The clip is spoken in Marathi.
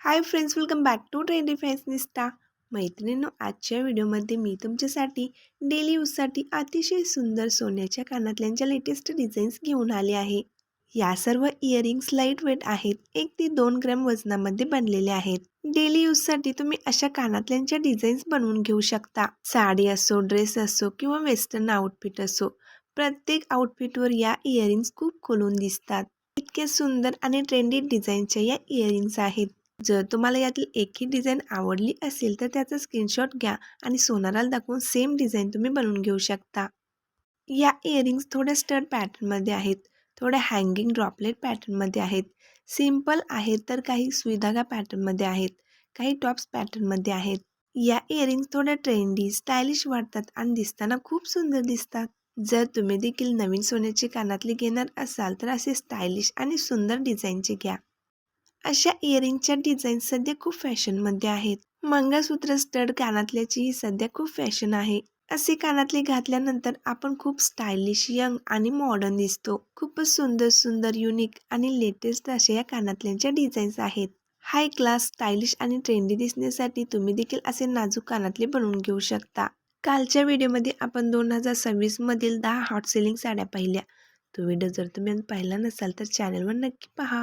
Hi friends welcome back to trendy fashionista मैत्रिणींनो आजच्या व्हिडिओमध्ये मी तुमच्यासाठी डेली यूजसाठी अतिशय सुंदर सोन्याच्या कानातल्यांच्या लेटेस्ट डिझाईन्स घेऊन आले आहे. या सर्व इयरिंग्स लाइट वेट आहेत. एक ते दोन ग्रॅम वजनामध्ये बनलेले आहेत. डेली यूजसाठी तुम्ही अशा कानातल्यांच्या डिझाईन्स बनवून घेऊ शकता. साडी असो ड्रेस असो किंवा वेस्टर्न आउटफिट असो प्रत्येक आउटफिटवर या इयरिंग्स खूप खोलून दिसतात. इतके सुंदर आणि ट्रेंडी डिझाईनच्या या इयरिंग्स आहेत. जर तुम्हाला यातील एकही डिझाईन आवडली असेल तर त्याचा स्क्रीनशॉट घ्या आणि सोनाराला दाखवून सेम डिझाईन तुम्ही बनवून घेऊ शकता. या इयरिंग्स थोड्या स्टड पॅटर्नमध्ये आहेत थोड्या हँगिंग ड्रॉपलेट पॅटर्नमध्ये आहेत सिंपल आहेत तर काही सुईधागा पॅटर्नमध्ये आहेत काही टॉप्स पॅटर्नमध्ये आहेत. या इयरिंग्स थोड्या ट्रेंडी स्टायलिश वाटतात आणि दिसताना खूप सुंदर दिसतात. जर तुम्ही देखील नवीन सोन्याची कानातली घेणार असाल तर असे स्टायलिश आणि सुंदर डिझाईनचे घ्या. अशा इयरिंगच्या डिझाईन सध्या खूप फॅशनमध्ये आहेत. मंगळसूत्र स्टड कानातल्याची ही सध्या खूप फॅशन आहे. असे कानातले घातल्यानंतर आपण खूप स्टायलिश यंग आणि मॉडर्न दिसतो. खूपच सुंदर सुंदर युनिक आणि लेटेस्ट अशा या कानातल्यांच्या डिझाईन्स आहेत. हाय क्लास स्टायलिश आणि ट्रेंडी दिसण्यासाठी तुम्ही देखील असे नाजूक कानातले बनवून घेऊ शकता. कालच्या व्हिडिओमध्ये आपण दोन हजार सव्वीसमधील दहा हॉट सेलिंग साड्या पाहिल्या. तो व्हिडिओ जर तुम्ही पाहिला नसाल तर चॅनलवर नक्की पहा.